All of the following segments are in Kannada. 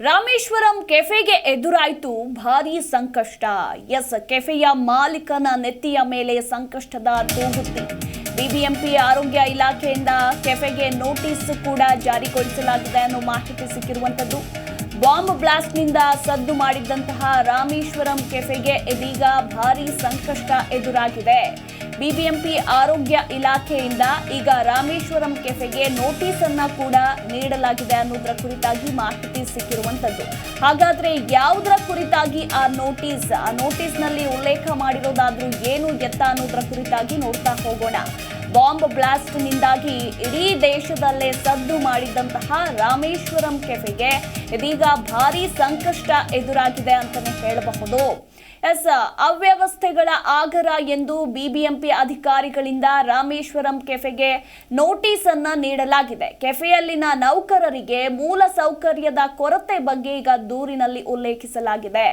ರಾಮೇಶ್ವರಂ ಕೆಫೆಗೆ ಎದುರಾಯಿತು ಭಾರೀ ಸಂಕಷ್ಟ. ಎಸ್, ಕೆಫೆಯ ಮಾಲೀಕನ ನೆತ್ತಿಯ ಮೇಲೆ ಸಂಕಷ್ಟದ ತೂಗುತ್ತೆ. ಬಿಬಿಎಂಪಿ ಆರೋಗ್ಯ ಇಲಾಖೆಯಿಂದ ಕೆಫೆಗೆ ನೋಟಿಸ್ ಕೂಡ ಜಾರಿಗೊಳಿಸಲಾಗಿದೆ ಅನ್ನೋ ಮಾಹಿತಿ ಸಿಕ್ಕಿರುವಂಥದ್ದು. ಬಾಂಬ್ ಬ್ಲಾಸ್ಟ್ನಿಂದ ಸದ್ದು ಮಾಡಿದ್ದಂತಹ ರಾಮೇಶ್ವರಂ ಕೆಫೆಗೆ ಇದೀಗ ಭಾರೀ ಸಂಕಷ್ಟ ಎದುರಾಗಿದೆ. ಬಿಬಿಎಂಪಿ ಆರೋಗ್ಯ ಇಲಾಖೆಯಿಂದ ಈಗ ರಾಮೇಶ್ವರಂ ಕೆಫೆಗೆ ನೋಟಿಸ್ ಅನ್ನ ಕೂಡ ನೀಡಲಾಗಿದೆ ಅನ್ನೋದರ ಕುರಿತಾಗಿ ಮಾಹಿತಿ ಸಿಕ್ಕಿರುವಂತದ್ದು. ಹಾಗಾದ್ರೆ ಯಾವುದರ ಕುರಿತಾಗಿ ಆ ನೋಟಿಸ್? ಆ ನೋಟಿಸ್ನಲ್ಲಿ ಉಲ್ಲೇಖ ಮಾಡಿರೋದಾದ್ರೂ ಏನು ಎತ್ತ ಅನ್ನೋದರ ಕುರಿತಾಗಿ ನೋಡ್ತಾ ಹೋಗೋಣ. ಬಾಂಬ್ ಬ್ಲಾಸ್ಟ್ ನಿಂದಾಗಿ ಇಡೀ ದೇಶದಲ್ಲೇ ಸದ್ದು ಮಾಡಿದಂತಹ ರಾಮೇಶ್ವರಂ ಕೆಫೆಗೆ ಇದೀಗ ಭಾರಿ ಸಂಕಷ್ಟ ಎದುರಾಗಿದೆ ಅಂತಲೇ ಹೇಳಬಹುದು. ಎಸ್, ಅವ್ಯವಸ್ಥೆಗಳ ಆಗರ ಎಂದು ಬಿಬಿಎಂಪಿ ಅಧಿಕಾರಿಗಳಿಂದ ರಾಮೇಶ್ವರಂ ಕೆಫೆಗೆ ನೋಟಿಸ್ ಅನ್ನ ನೀಡಲಾಗಿದೆ. ಕೆಫೆಯಲ್ಲಿನ ನೌಕರರಿಗೆ ಮೂಲ ಸೌಕರ್ಯದ ಕೊರತೆ ಬಗ್ಗೆ ಈಗ ದೂರಿನಲ್ಲಿ ಉಲ್ಲೇಖಿಸಲಾಗಿದೆ.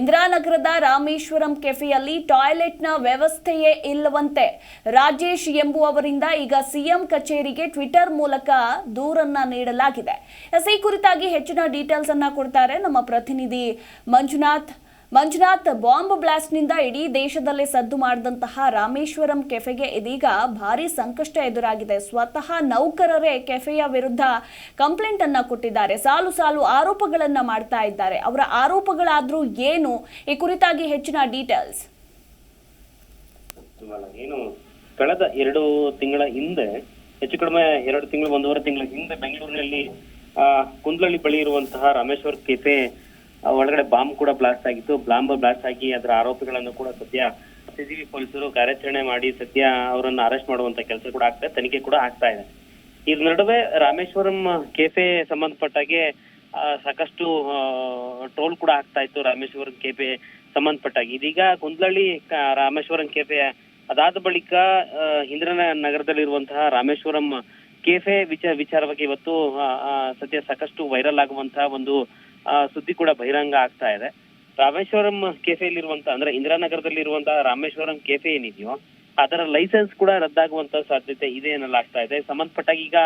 ಇಂದಿರಾನಗರದ ರಾಮೇಶ್ವರಂ ಕೆಫೆಯಲ್ಲಿ ಟಾಯ್ಲೆಟ್ನ ವ್ಯವಸ್ಥೆಯೇ ಇಲ್ಲವಂತೆ ರಾಜೇಶ್ ಎಂಬುವವರಿಂದ ಈಗ ಸಿಎಂ ಕಚೇರಿಗೆ ಟ್ವಿಟರ್ ಮೂಲಕ ದೂರನ್ನ ನೀಡಲಾಗಿದೆ. ಈ ಕುರಿತಾಗಿ ಹೆಚ್ಚಿನ ಡೀಟೇಲ್ಸ್ ಅನ್ನ ಕೊಡ್ತಾರೆ ನಮ್ಮ ಪ್ರತಿನಿಧಿ ಮಂಜುನಾಥ್. ಮಂಜುನಾಥ್, ಬಾಂಬ್ ಬ್ಲಾಸ್ಟ್ನಿಂದ ಇಡೀ ದೇಶದಲ್ಲೇ ಸದ್ದು ಮಾಡಿದಂತಹ ರಾಮೇಶ್ವರಂ ಕೆಫೆಗೆ ಇದೀಗ ಭಾರಿ ಸಂಕಷ್ಟ ಎದುರಾಗಿದೆ. ಸ್ವತಃ ನೌಕರರೇ ಕೆಫೆಯ ವಿರುದ್ಧ ಕಂಪ್ಲೇಂಟ್ ಅನ್ನ ಕೊಟ್ಟಿದ್ದಾರೆ. ಸಾಲು ಸಾಲು ಆರೋಪಗಳನ್ನ ಮಾಡ್ತಾ ಇದ್ದಾರೆ. ಅವರ ಆರೋಪಗಳಾದ್ರೂ ಏನು? ಈ ಕುರಿತಾಗಿ ಹೆಚ್ಚಿನ ಡೀಟೇಲ್ಸ್. ಏನು ಕಳೆದ ಎರಡು ತಿಂಗಳ ಹಿಂದೆ, ಹೆಚ್ಚು ಕಡಿಮೆ ಎರಡು ತಿಂಗಳು, ಒಂದೂವರೆ ತಿಂಗಳ ಹಿಂದೆ ಬೆಂಗಳೂರಿನಲ್ಲಿ, ಆ, ಕುಂದ್ಲಳ್ಳಿ ಬಳಿ ಇರುವಂತಹ ರಾಮೇಶ್ವರ್ ಕೆಫೆ ಒಳಗಡೆ ಬಾಂಬ್ ಕೂಡ ಬ್ಲಾಸ್ಟ್ ಆಗಿತ್ತು. ಬ್ಲಾಂಬ್ ಬ್ಲಾಸ್ಟ್ ಆಗಿ ಅದರ ಆರೋಪಿಗಳನ್ನು ಕೂಡ ಸದ್ಯ ಸಿಸಿಬಿ ಪೊಲೀಸರು ಕಾರ್ಯಾಚರಣೆ ಮಾಡಿ ಸದ್ಯ ಅವರನ್ನು ಅರೆಸ್ಟ್ ಮಾಡುವಂತ ಕೆಲಸ ಕೂಡ ಆಗ್ತಾ, ತನಿಖೆ ಕೂಡ ಆಗ್ತಾ ಇದೆ. ಇದ್ರ ನಡುವೆ ರಾಮೇಶ್ವರಂ ಕೆಫೆ ಸಂಬಂಧಪಟ್ಟಾಗೆ ಸಾಕಷ್ಟು ಟೋಲ್ ಕೂಡ ಆಗ್ತಾ ಇತ್ತು ರಾಮೇಶ್ವರಂ ಕೆಫೆ ಸಂಬಂಧಪಟ್ಟಾಗಿ. ಇದೀಗ ಕುಂದ್ಲಳ್ಳಿ ರಾಮೇಶ್ವರಂ ಕೆಫೆ ಅದಾದ ಬಳಿಕ ಇಂದಿರ ನಗರದಲ್ಲಿರುವಂತಹ ರಾಮೇಶ್ವರಂ ಕೆಫೆ ವಿಚಾರ ವಿಚಾರವಾಗಿ ಇವತ್ತು ಸದ್ಯ ಸಾಕಷ್ಟು ವೈರಲ್ ಆಗುವಂತಹ ಒಂದು ಸುದ್ದಿ ಕೂಡ ಬಹಿರಂಗ ಆಗ್ತಾ ಇದೆ. ರಾಮೇಶ್ವರಂ ಕೆಫೆಯಲ್ಲಿರುವಂತಹ ಅಂದ್ರೆ ಇಂದಿರಾನಗರದಲ್ಲಿರುವಂತಹ ರಾಮೇಶ್ವರಂ ಕೆಫೆ ಏನಿದೆಯೋ, ಅದರ ಲೈಸೆನ್ಸ್ ಕೂಡ ರದ್ದಾಗುವಂತ ಸಾಧ್ಯತೆ ಇದೆ ಎನ್ನಲಾಗ್ತಾ ಇದೆ. ಸಂಬಂಧಪಟ್ಟಾಗ ಈಗ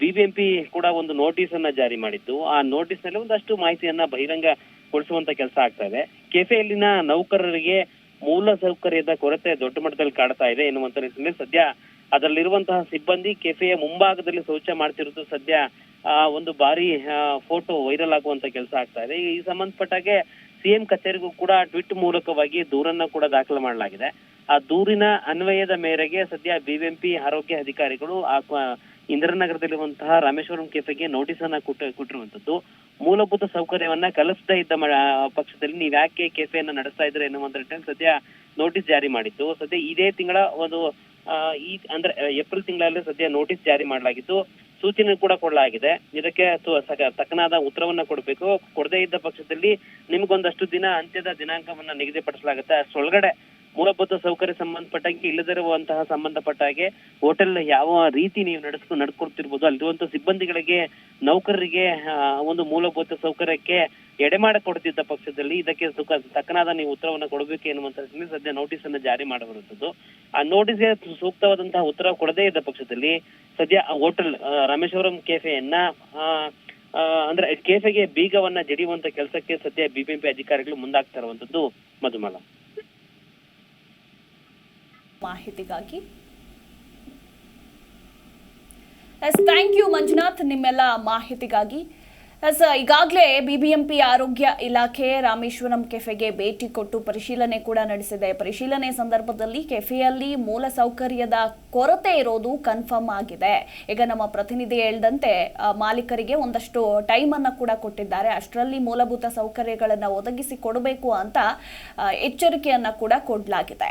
ಬಿಬಿಎಂಪಿ ಕೂಡ ಒಂದು ನೋಟಿಸ್ ಅನ್ನ ಜಾರಿ ಮಾಡಿದ್ದು. ಆ ನೋಟಿಸ್ನಲ್ಲಿ ಒಂದಷ್ಟು ಮಾಹಿತಿಯನ್ನ ಬಹಿರಂಗಗೊಳಿಸುವಂತ ಕೆಲಸ ಆಗ್ತಾ ಇದೆ. ಕೆಫೆಯಲ್ಲಿನ ನೌಕರರಿಗೆ ಮೂಲ ಸೌಕರ್ಯದ ಕೊರತೆ ದೊಡ್ಡ ಮಟ್ಟದಲ್ಲಿ ಕಾಡ್ತಾ ಇದೆ ಎನ್ನುವಂತ ನಿಟ್ಟಿನಲ್ಲಿ ಸದ್ಯ ಅದರಲ್ಲಿರುವಂತಹ ಸಿಬ್ಬಂದಿ ಕೆಫೆಯ ಮುಂಭಾಗದಲ್ಲಿ ಶೌಚ ಮಾಡ್ತಿರೋದು ಸದ್ಯ ಒಂದು ಬಾರಿ ಫೋಟೋ ವೈರಲ್ ಆಗುವಂತ ಕೆಲಸ ಆಗ್ತಾ ಇದೆ. ಈ ಸಂಬಂಧಪಟ್ಟಾಗೆ ಸಿಎಂ ಕಚೇರಿಗೂ ಕೂಡ ಟ್ವಿಟ್ ಮೂಲಕವಾಗಿ ದೂರನ್ನ ಕೂಡ ದಾಖಲು ಮಾಡಲಾಗಿದೆ. ಆ ದೂರಿನ ಅನ್ವಯದ ಮೇರೆಗೆ ಸದ್ಯ ಬಿಬಿಎಂಪಿ ಆರೋಗ್ಯ ಅಧಿಕಾರಿಗಳು ಆ ಇಂದಿರಾನಗರದಲ್ಲಿರುವಂತಹ ರಾಮೇಶ್ವರಂ ಕೆಫೆಗೆ ನೋಟಿಸ್ ಅನ್ನ ಕೊಟ್ಟ ಕೊಟ್ಟಿರುವಂತದ್ದು ಮೂಲಭೂತ ಸೌಕರ್ಯವನ್ನ ಕಲಿಸ್ತಾ ಇದ್ದ ಪಕ್ಷದಲ್ಲಿ ನೀವ್ ಯಾಕೆ ಕೆಫೆಯನ್ನ ನಡೆಸ್ತಾ ಇದ್ರೆ ಎನ್ನುವಂತ ಸದ್ಯ ನೋಟಿಸ್ ಜಾರಿ ಮಾಡಿತ್ತು ಸದ್ಯ ಇದೇ ತಿಂಗಳ ಒಂದು ಈ ಅಂದ್ರೆ, ಏಪ್ರಿಲ್ ತಿಂಗಳಲ್ಲಿ ಸದ್ಯ ನೋಟಿಸ್ ಜಾರಿ ಮಾಡಲಾಗಿತ್ತು ಸೂಚನೆ ಕೂಡ ಕೊಡಲಾಗಿದೆ. ಇದಕ್ಕೆ ತಕ್ಕನಾದ ಉತ್ತರವನ್ನ ಕೊಡಬೇಕು. ಕೊಡದೇ ಇದ್ದ ಪಕ್ಷದಲ್ಲಿ ನಿಮ್ಗೊಂದಷ್ಟು ದಿನ ಅಂತ್ಯದ ದಿನಾಂಕವನ್ನ ನಿಗದಿಪಡಿಸಲಾಗುತ್ತೆ. ಅಷ್ಟರೊಳಗಡೆ ಮೂಲಭೂತ ಸೌಕರ್ಯ ಸಂಬಂಧಪಟ್ಟಂಗೆ ಇಲ್ಲದಿರುವಂತಹ ಸಂಬಂಧಪಟ್ಟ ಹಾಗೆ ಹೋಟೆಲ್ ಯಾವ ರೀತಿ ನೀವು ನಡೆಸ್ಕೊ ನಡ್ಕೊಡ್ತಿರ್ಬೋದು ಅಲ್ಲಿರುವಂತಹ ಸಿಬ್ಬಂದಿಗಳಿಗೆ, ನೌಕರರಿಗೆ ಒಂದು ಮೂಲಭೂತ ಸೌಕರ್ಯಕ್ಕೆ ಎಡೆಮಾಡ ಕೊಡ್ತಿದ್ದ ಪಕ್ಷದಲ್ಲಿ ಇದಕ್ಕೆ ಸುಖ, ತಕ್ಕನಾದ ನೀವು ಉತ್ತರವನ್ನು ಕೊಡಬೇಕು ಎನ್ನುವಂತ ಸದ್ಯ ನೋಟಿಸ್ ಅನ್ನು ಜಾರಿ ಮಾಡಬರುವಂತದ್ದು ಆ ನೋಟಿಸ್ಗೆ ಸೂಕ್ತವಾದಂತಹ ಉತ್ತರ ಕೊಡದೇ ಇದ್ದ ಪಕ್ಷದಲ್ಲಿ ಸದ್ಯ ಹೋಟೆಲ್ ರಾಮೇಶ್ವರಂ ಕೆಫೆಯನ್ನ ಅಂದ್ರೆ ಕೆಫೆಗೆ ಬೀಗವನ್ನ ಜಡಿಯುವಂತ ಕೆಲಸಕ್ಕೆ ಸದ್ಯ ಬಿಬಿಎಂಪಿ ಅಧಿಕಾರಿಗಳು ಮುಂದಾಗ್ತಾ ಇರುವಂತದ್ದು ಮಧುಮಲ. ಮಾಹಿತಿಗಾಗಿ. ಎಸ್ ಥ್ಯಾಂಕ್ ಯು ಮಂಜುನಾಥ್, ನಿಮ್ಮೆಲ್ಲ ಮಾಹಿತಿಗಾಗಿ. ಎಸ್ ಈಗಾಗಲೇ ಬಿಬಿಎಂಪಿ ಆರೋಗ್ಯ ಇಲಾಖೆ ರಾಮೇಶ್ವರಂ ಕೆಫೆಗೆ ಭೇಟಿ ಕೊಟ್ಟು ಪರಿಶೀಲನೆ ಕೂಡ ನಡೆಸಿದೆ. ಪರಿಶೀಲನೆ ಸಂದರ್ಭದಲ್ಲಿ ಕೆಫೆಯಲ್ಲಿ ಮೂಲ ಸೌಕರ್ಯದ ಕೊರತೆ ಇರೋದು ಕನ್ಫರ್ಮ್ ಆಗಿದೆ. ಈಗ ನಮ್ಮ ಪ್ರತಿನಿಧಿ ಹೇಳ್ದಂತೆ ಮಾಲೀಕರಿಗೆ ಒಂದಷ್ಟು ಟೈಮನ್ನು ಕೂಡ ಕೊಟ್ಟಿದ್ದಾರೆ. ಅಷ್ಟರಲ್ಲಿ ಮೂಲಭೂತ ಸೌಕರ್ಯಗಳನ್ನು ಒದಗಿಸಿ ಕೊಡಬೇಕು ಅಂತ ಎಚ್ಚರಿಕೆಯನ್ನ ಕೂಡ ಕೊಡಲಾಗಿದೆ.